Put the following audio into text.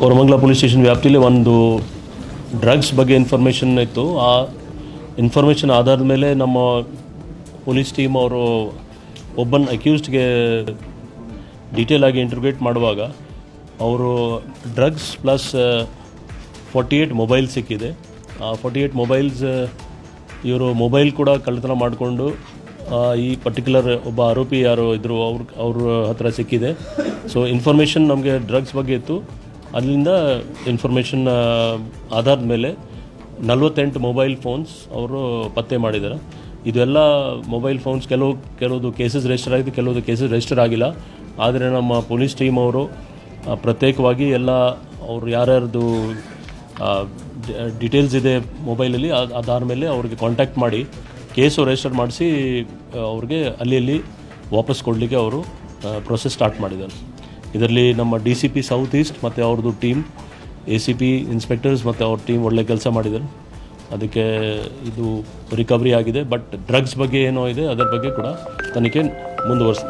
Koramangala police station ವ್ಯಾಪ್ತಿಯಲ್ಲಿ ಒಂದು drugs ಬಗ್ಗೆ ಇನ್ಫಾರ್ಮೇಷನ್ ಇತ್ತು. ಆ ಇನ್ಫಾರ್ಮೇಷನ್ ಆಧಾರದ ಮೇಲೆ ನಮ್ಮ ಪೊಲೀಸ್ ಟೀಮ್ ಅವರು ಒಬ್ಬನ ಅಕ್ಯೂಸ್ಡ್ಗೆ ಡೀಟೇಲ್ ಆಗಿ ಇಂಟ್ರೋಗೇಟ್ ಮಾಡುವಾಗ ಅವರು drugs plus forty eight mobile ಸಿಕ್ಕಿದೆ. ಆ ಫಾರ್ಟಿ ಏಯ್ಟ್ ಮೊಬೈಲ್ಸ್ ಇವರು ಮೊಬೈಲ್ ಕೂಡ ಕಳ್ಳತನ ಮಾಡಿಕೊಂಡು ಈ ಪರ್ಟಿಕ್ಯುಲರ್ ಒಬ್ಬ ಆರೋಪಿ ಯಾರು ಇದ್ದರು ಅವ್ರ ಅವ್ರ ಹತ್ರ ಸಿಕ್ಕಿದೆ. ಸೊ ಇನ್ಫಾರ್ಮೇಷನ್ ನಮಗೆ ಡ್ರಗ್ಸ್ ಬಗ್ಗೆ ಇತ್ತು. ಅಲ್ಲಿಂದ ಇನ್ಫಾರ್ಮೇಷನ್ ಆಧಾರದ ಮೇಲೆ ನಲವತ್ತೆಂಟು ಮೊಬೈಲ್ ಫೋನ್ಸ್ ಅವರು ಪತ್ತೆ ಮಾಡಿದ್ದಾರೆ. ಇದೆಲ್ಲ ಮೊಬೈಲ್ ಫೋನ್ಸ್ ಕೆಲವು, ಕೆಲವೊಂದು ಕೇಸಸ್ ರಿಜಿಸ್ಟರ್ ಆಗಿದೆ, ಕೆಲವೊಂದು ಕೇಸಸ್ ರಿಜಿಸ್ಟರ್ ಆಗಿಲ್ಲ. ಆದರೆ ನಮ್ಮ ಪೊಲೀಸ್ ಟೀಮ್ ಅವರು ಪ್ರತ್ಯೇಕವಾಗಿ ಎಲ್ಲ ಅವರು ಯಾರ್ಯಾರ್ದು ಡೀಟೇಲ್ಸ್ ಇದೆ ಮೊಬೈಲಲ್ಲಿ ಅದ್- ಅದಾದ ಮೇಲೆ ಅವ್ರಿಗೆ ಕಾಂಟ್ಯಾಕ್ಟ್ ಮಾಡಿ ಕೇಸು ರಿಜಿಸ್ಟರ್ ಮಾಡಿಸಿ, ಅವ್ರಿಗೆ ಅಲ್ಲಿ ಅಲ್ಲಿ ವಾಪಸ್ ಕೊಡಲಿಕ್ಕೆ ಅವರು ಪ್ರೊಸೆಸ್ ಸ್ಟಾರ್ಟ್ ಮಾಡಿದ್ದಾರೆ. ಇದರಲ್ಲಿ ನಮ್ಮ D C P south east ಮತ್ತು ಅವ್ರದ್ದು team A C P inspectors ಮತ್ತು ಅವ್ರ ಟೀಮ್ ಒಳ್ಳೆ ಕೆಲಸ ಮಾಡಿದ್ದಾರೆ. ಅದಕ್ಕೆ ಇದು ರಿಕವರಿ ಆಗಿದೆ ಬಟ್ ಡ್ರಗ್ಸ್ ಬಗ್ಗೆ ಏನೋ ಇದೆ, ಅದರ ಬಗ್ಗೆ ಕೂಡ ತನಿಖೆ ಮುಂದುವರ್ಸ್